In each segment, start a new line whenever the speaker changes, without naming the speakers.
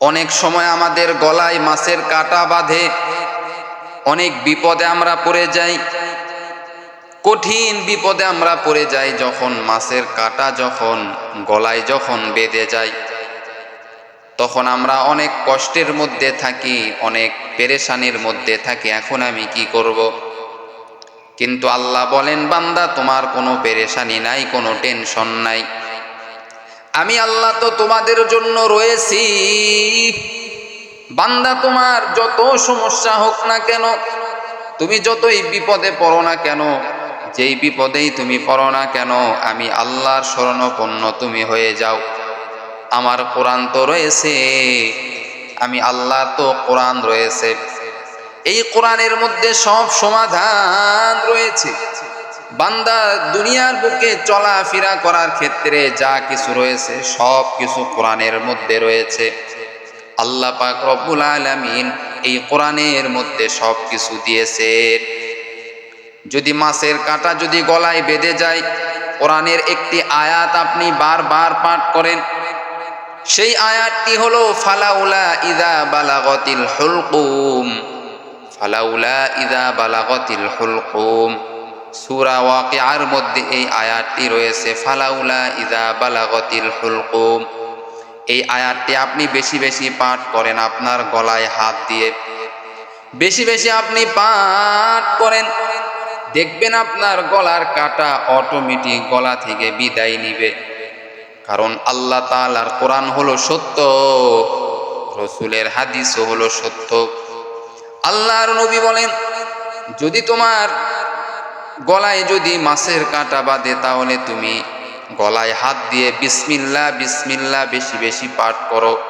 অনেক সময় আমাদের গলায় মাছের কাটা বাঁধে। অনেক বিপদে আমরা পড়ে যাই। কঠিন বিপদে আমরা পড়ে যাই যখন মাছের কাটা যখন গলায় যখন বেঁধে যায়। তখন আমরা অনেক কষ্টের মধ্যে থাকি, অনেক পেরেশানির মধ্যে থাকি, এখন আমি কি করব। কিন্তু আল্লাহ বলেন, বান্দা, তোমার কোনো পেরেশানি নাই, কোনো টেনশন নাই। আমি আল্লাহ তো তোমাদের জন্য রয়েছি। বান্দা, তোমার যত সমস্যা হোক না কেন, তুমি যতই বিপদে পড়ো না কেন, যেই বিপদেই তুমি পড়ো না কেন, আমি আল্লাহর শরণাপন্ন তুমি হয়ে যাও। আমার কোরআন তো রয়েছে, আমি আল্লাহর তো কোরআন রয়েছে। এই কোরআনের মধ্যে সব সমাধান রয়েছে। বান্দা দুনিয়ার বুকে চলাফেরা করার ক্ষেত্রে যা কিছু রয়েছে, সব কিছু কোরআনের মধ্যে রয়েছে। আল্লাহ পাক রব্বুল আলামিন এই কোরআনের মধ্যে সব কিছু দিয়েছে। যদি মাছের কাঁটা যদি গলায় বেঁধে যায়, কোরআনের একটি আয়াত আপনি বারবার পাঠ করেন। সেই আয়াতটি হলো, ফালাউলা ইদা বালাগতিল হুলকুম, ফালাউলা ইদা বালাগতিল হুলকুম। সূরা ওয়াকিআর মধ্যে এই আয়াতটি রয়েছে, ফালাউলা ইদা বালাগতিল হুলকুম এই আয়াতটি আপনি বেশি বেশি পাঠ করেন আপনার গলায় হাত দিয়ে। বেশি বেশি আপনি পাঠ করেন, দেখবেন আপনার গলার কাটা অটোমেটিক গলা থেকে বিদায় নিবে। কারণ আল্লাহ তাআলার কোরআন হলো সত্য, রসুলের হাদিসও হলো সত্য। আল্লাহর নবী বলেন, যদি তোমার গলায় যদি মাছের কাঁটা বাঁধে, তাহলে তুমি গলায় হাত দিয়ে বিসমিল্লা বিসমিল্লা বেশি বেশি পাঠ করো।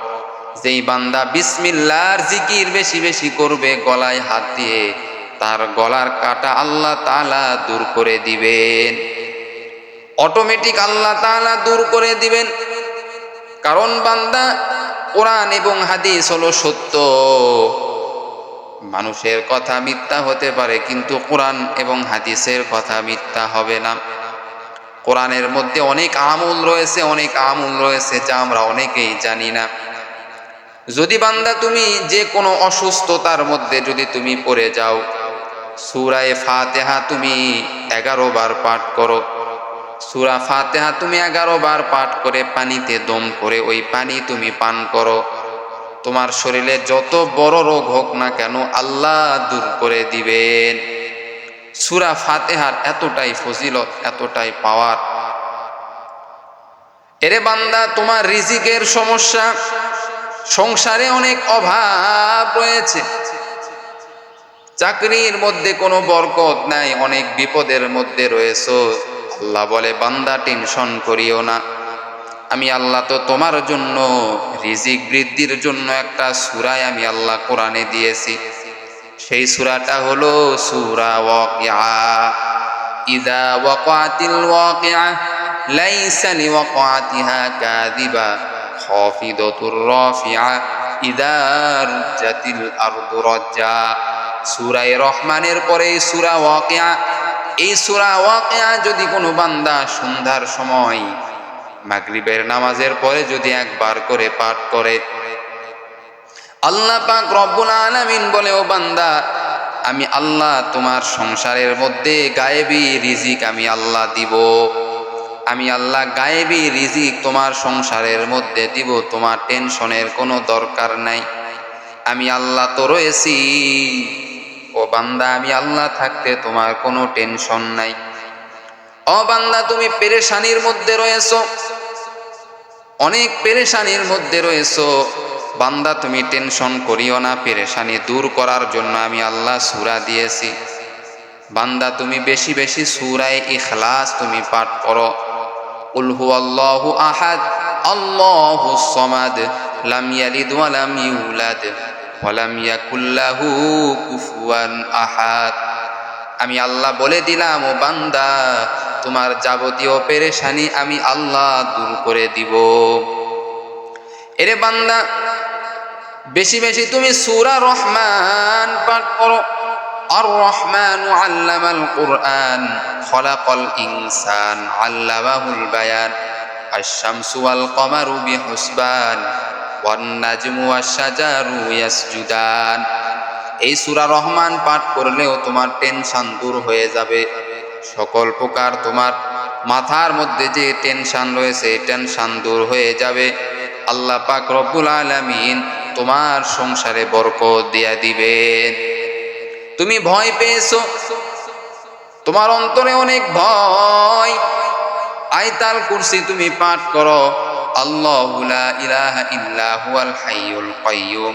যেই বান্দা বিসমিল্লার জিকির বেশি বেশি করবে, গলায় হাত দিয়ে তার গলার কাটা আল্লাহ তালা দূর করে দিবেন। অটোমেটিক আল্লাহ তাআলা দূর করে দিবেন। কারণ বান্দা কোরআন এবং হাদিস হলো সত্য। মানুষের কথা মিথ্যা হতে পারে, কিন্তু কোরআন এবং হাদিসের কথা মিথ্যা হবে না। কোরআনের মধ্যে অনেক আমল রয়েছে, অনেক আমল রয়েছে যা আমরা অনেকেই জানি না। যদি বান্দা তুমি যে কোনো অসুস্থতার মধ্যে যদি তুমি পড়ে যাও, সুরায় ফাতেহা তুমি এগারো বার পাঠ করো। সুরা ফাতেহা তুমি এগারো বার পাঠ করে পানিতে দম করে ওই পানি তুমি পান করো। তোমার শরীরে যত বড় রোগ হোক না কেন আল্লাহ দূর করে দিবেন। সুরা ফাতেহার এতটাই ফজিলত, এতটাই পাওয়ার। এরে বান্দা, তোমার রিজিকের সমস্যা, সংসারে অনেক অভাব রয়েছে। চাকরির মধ্যে কোনো বরকত নাই, অনেক বিপদের মধ্যে রয়েছে। আল্লাহ বলে, বান্দা, টেনশন করিও না। আমি আল্লাহ তো তোমার জন্য, রিজিক বৃদ্ধির জন্য একটা সুরায় আমি আল্লাহ কোরআনে দিয়েছি। সেই সুরাটা হলো সুরা ওয়াকিয়া। ইদা ওয়াকাতিল সূরা রহমানের পরে সূরা ওয়াকিয়া, এই সূরা ওয়াকিয়া যদি কোনো বান্দা সন্ধ্যার সময় মাগরিবের নামাজের পরে যদি একবার করে পাঠ করে। আল্লাহ পাক রব্বুল আলামিন বলে, ও বান্দা, আমি আল্লাহ তোমার সংসারের মধ্যে গায়েবী রিজিক আমি আল্লাহ দিব। আমি আল্লাহ গায়েবী রিজিক তোমার সংসারের মধ্যে দিব, তোমার টেনশনের কোনো দরকার নাই। আমি আল্লাহ তো রয়েছি। ও বান্দা, আমি আল্লাহ থাকতে তোমার কোনো টেনশন নাই। ও বান্দা, তুমি পেরেশানির মধ্যে রয়েছো। অনেক পেরেশানির মধ্যে রয়েছো। বান্দা, তুমি টেনশন করিও না, পেরেশানি দূর করার জন্য আমি আল্লাহ সুরা দিয়েছি। বান্দা, তুমি বেশি বেশি সুরায় ইখলাস তুমি পাঠ করো। উলহু আল্লাহু আহাদ, আল্লাহু সমাদ, লাম ইয়ালিদ ওয়া লাম ইউলাদ, ওয়া লাম ইয়াকুল কুফুয়ান আহাদ। আমি আল্লাহ বলে দিলাম, ও বান্দা তোমার যাবতীয় পেরেশানি আমি আল্লাহ দূর করে দিব। এরে বান্দা, বেশি বেশি তুমি সুরা রহমান পাঠ করো। আর রহমান আল্লামাল কোরআন, খলাকল ইনসান, আল্লামাহুল বায়ান আশামসু ওয়াল কমারু বিহুসবান ওয়ান নাজমু ওয়াশ-শাজারু ইয়াসজুদান। এই সুরা রহমান পাঠ করলেও তোমার টেনশন দূর হয়ে যাবে। সকল প্রকার তোমার মাথার মধ্যে যে টেনশন রয়েছে টেনশন দূর হয়ে যাবে। আল্লাহ পাক রব্বুল আলামিন তোমার সংসারে বরকত দিয়া দিবেন। তুমি ভয় পেয়েছ? তোমার অন্তরে অনেক ভয়। আইতাল কুরসি তুমি পাঠ করো, আল্লাহু ইলাহা ইল্লা হুয়াল হাইয়ুল কাইয়্যুম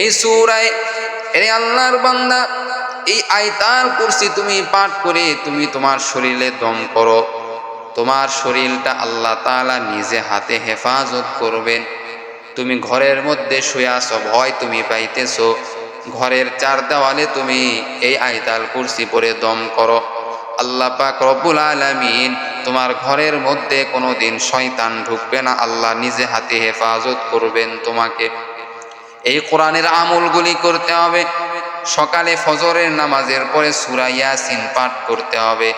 এই সূরায় আল্লাহর বান্দা, এই আয়তাল কুরসি তুমি পাঠ করে তুমি তোমার শরীরে দম করো। তোমার শরীরটা আল্লাহ তাআলা নিজে হাতে হেফাজত করবেন। তুমি ঘরের মধ্যে শুয়ে আসো ভয় তুমি পাইতেছ। ঘরের চার দেওয়ালে তুমি এই আয়তাল কুরসি পরে দম করো। আল্লাহ পাক রব্বুল আলামিন, তোমার ঘরের মধ্যে কোনো দিন শয়তান ঢুকবে না, আল্লাহ নিজে হাতে হেফাজত করবেন তোমাকে। এই কোরআনের আমলগুলি করতে হবে। সকালে ফজরের নামাজের পরে সুরা ইয়াসিন পাঠ করতে হবে।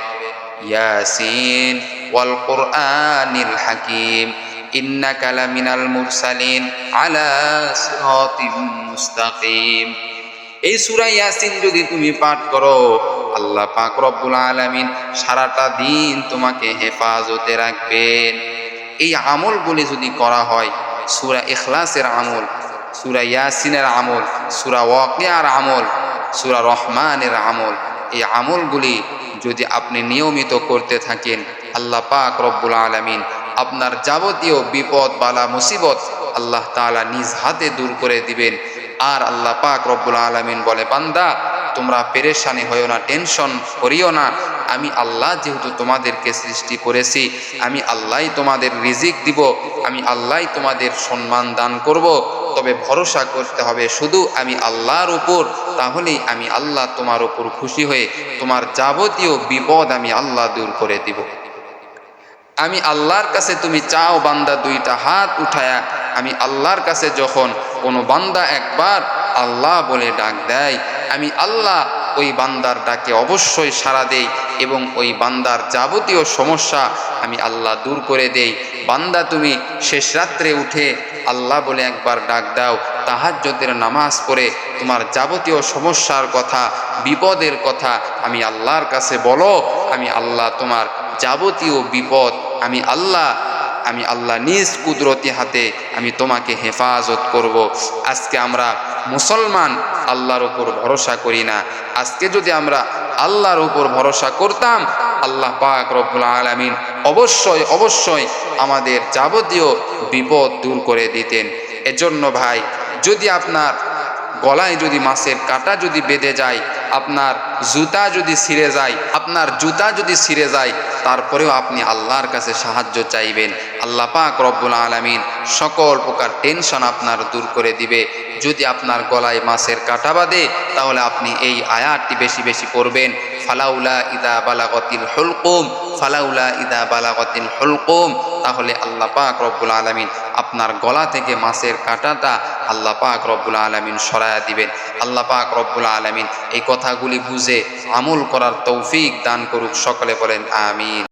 ইয়াসিন ওয়াল কোরআনিল হাকিম। ইন্নাকা লামিনাল মুরসালিন আলা সিরাতিম মুস্তাকিম। এই সূরা ইয়াসিন যদি তুমি পাঠ করো, আল্লাহ পাক রব্বুল আলামিন সারাটা দিন তোমাকে হেফাজতে রাখবেন। এই আমলগুলি যদি করা হয়, সূরা ইখলাসের আমল সূরা ইয়াসিনের আমল, সূরা ওয়াকিয়ার আমল, সূরা রহমানের আমল। এই আমলগুলি যদি আপনি নিয়মিত করতে থাকেন, আল্লাহ পাক রব্বুল আলামিন আপনার যাবতীয় বিপদ, বালা, মুসিবত আল্লাহ তাআলা নিজ হাতে দূর করে দিবেন। আর আল্লাহ পাক রব্বুল আলামিন বলে, বান্দা, তোমরা পেরেশানি হইও না, টেনশন করিও না। আমি আল্লাহ যেহেতু তোমাদেরকে সৃষ্টি করেছি, আমি আল্লাহই তোমাদের রিজিক দিব, আমি আল্লাহ তোমাদের সম্মান দান করব। তবে ভরসা করতে হবে, শুধু আমি আল্লাহর উপর, তাহলেই আমি আল্লাহ তোমার উপর খুশি হয়ে তোমার যাবতীয় বিপদ আমি আল্লাহ দূর করে দিব। আমি আল্লাহর কাছে তুমি চাও বান্দা দুইটা হাত উঠায়া, আমি আল্লাহর কাছে যখন কোনো বান্দা একবার আল্লাহ বলে ডাক দেয়, আমি আল্লাহ ওই বান্দার ডাকে অবশ্যই সাড়া দেই এবং ওই বান্দার যাবতীয় সমস্যা আমি আল্লাহ দূর করে দেই। বান্দা, তুমি শেষ রাত্রে উঠে আল্লাহ বলে একবার ডাক দাও। তাহাজ্জতের নামাজ পড়ে তোমার যাবতীয় সমস্যার কথা, বিপদের কথা আমি আল্লাহর কাছে বলো। আমি আল্লাহ তোমার যাবতীয় বিপদ আমি আল্লাহ আমি আল্লাহ নিজ কুদরতি হাতে আমি তোমাকে হেফাজত করব। আজকে আমরা মুসলমান আল্লাহর উপর ভরসা করি না। আজকে যদি আমরা আল্লাহর উপর ভরসা করতাম, আল্লাহ পাক রব্বুল আলামিন অবশ্যই অবশ্যই আমাদের যাবতীয় বিপদ দূর করে দিতেন। এজন্য ভাই, যদি আপনার গলায় যদি মাছের কাঁটা যদি বেঁধে যায়, আপনার জুতা যদি ছিঁড়ে যায়, আপনার জুতা যদি ছিঁড়ে যায়, তারপরেও আপনি আল্লাহর কাছে সাহায্য চাইবেন। আল্লাহ পাক রব্বুল আলামিন সকল প্রকার টেনশন আপনার দূর করে দিবে। যদি আপনার গলায় মাছের কাঁটা বাঁধে, তাহলে আপনি এই আয়াতটি বেশি বেশি পড়বেন। ফালাউলা ইদা বালাগতিল হুলকুম, ফালাউলা ইদা বালাগতিল হুলকুম তাহলে আল্লাহ পাক রব্বুল আলমিন আপনার গলা থেকে মাছের কাঁটাটা আল্লাহ পাক রব্বুল আলমিন সরায়া দিবেন। আল্লাহ পাক রব্বুল আলমিন এই কথাগুলি বুঝে আমল করার তৌফিক দান করুক। সকলে বলেন, আমিন।